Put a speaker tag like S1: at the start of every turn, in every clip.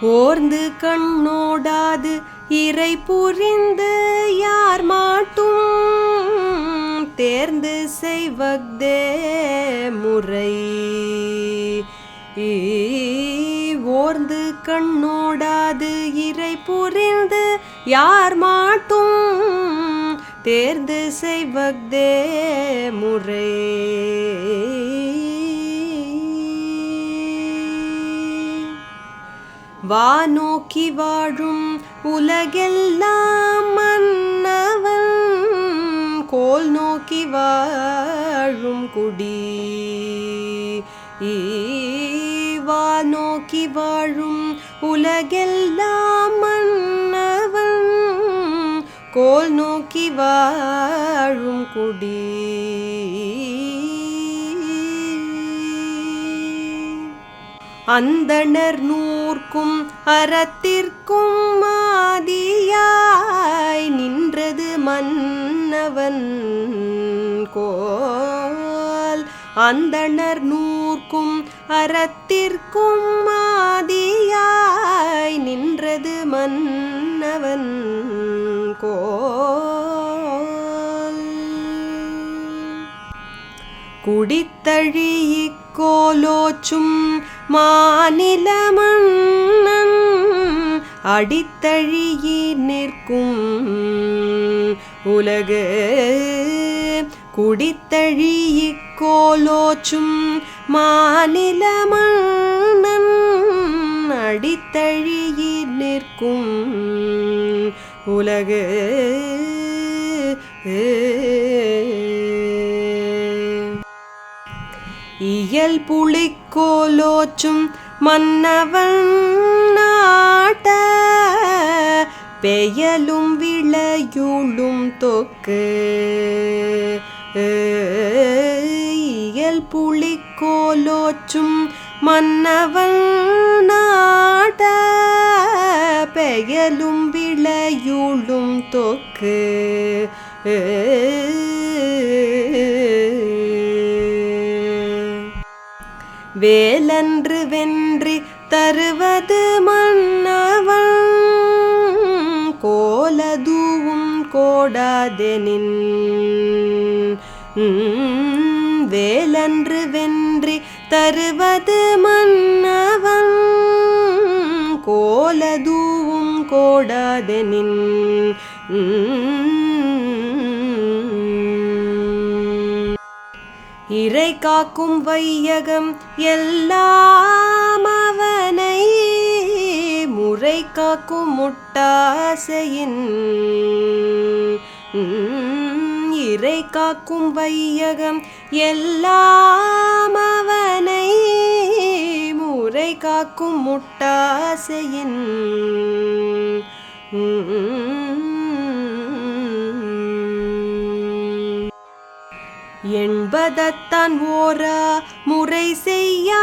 S1: ஓர்ந்து கண்ணோடாது இறை புரிந்து யார் மாட்டும்? தேர்ந்து செய்வக்தே முறை. ஓர்ந்து கண்ணோடாது இறை புரிந்து யார் மாட்டும்? தேர்ந்து செய்வக்தே முறை. வானோக்கி வாழும் உலகெல்லாம் மன்னவன். கோல் நோக்கி வாழும் குடி. வானோக்கி வாழும் உலகெல்லாம் மன்னவன். கோல் நோக்கி வாழும் குடி. அந்தனர் நூல் அறத்திற்கும் மாதியாய் நின்றது மன்னவன் கோல். அந்தணர் நூற்கும் அறத்திற்கும் மாதியாய் நின்றது மன்னவன் கோல். குடித்தழி கோலோச்சும் மாநில அடித்தழியி நிற்கும். உலகு குடித்தழியிக் கோலோச்சும் மாநில மன்னன் அடித்தழியி நிற்கும். உலகு இயல் புளிக்கோலோச்சும் மன்னவன் நாட்ட பெயலும் விளையுளும் தொக்கு. இயல் புலிக்கோலோச்சும் மன்னவன் நாட பெயலும் விளையுளும் தொக்கு. வேலன்று வென்றி தருவது மா ஓடாதெனின் வேலன்று வென்றி தருவது மன்னவன். கோலதூவும் கோடாதெனின் இறை காக்கும் வையகம் எல்லா காக்கும் முட்டாசையின் இறை காக்கும் வையகம் எல்லாம் அவனை முறை காக்கும் முட்டாசையின் என்பதத்தான் ஓரா முறை செய்யா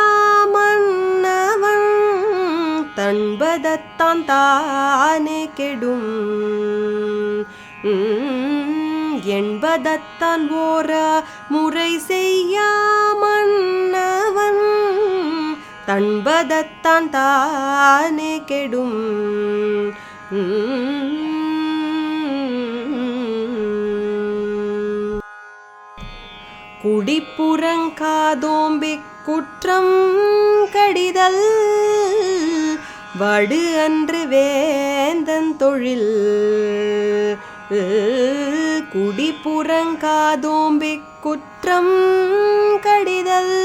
S1: தன்பதத்தான் தானே கெடும். என்பதத்தான் ஓர முறை செய்யாமன்னவன் தன்பதத்தான் தானே கெடும். குடிப்புறங்காதோம்பி குற்றம் கடிதல். வடு அன்று வேந்தன் தொழில். குடிப்புறங்காதோம்பி குற்றம் கடிதல்.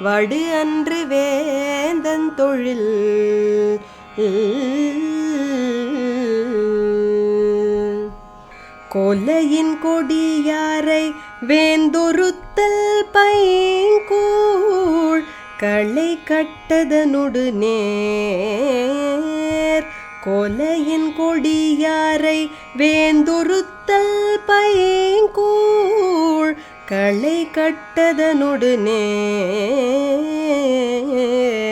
S1: வடு அன்று வேந்தன் தொழில். கொலையின் கொடியாரை வேந்தொருத்தல் பைங்கூழ் களை கட்டதனொடு நேர். கொலையின் கொடியாரை வேந்தொருத்தல் பயங்கூழ். களை கட்டதனொடு நேர்.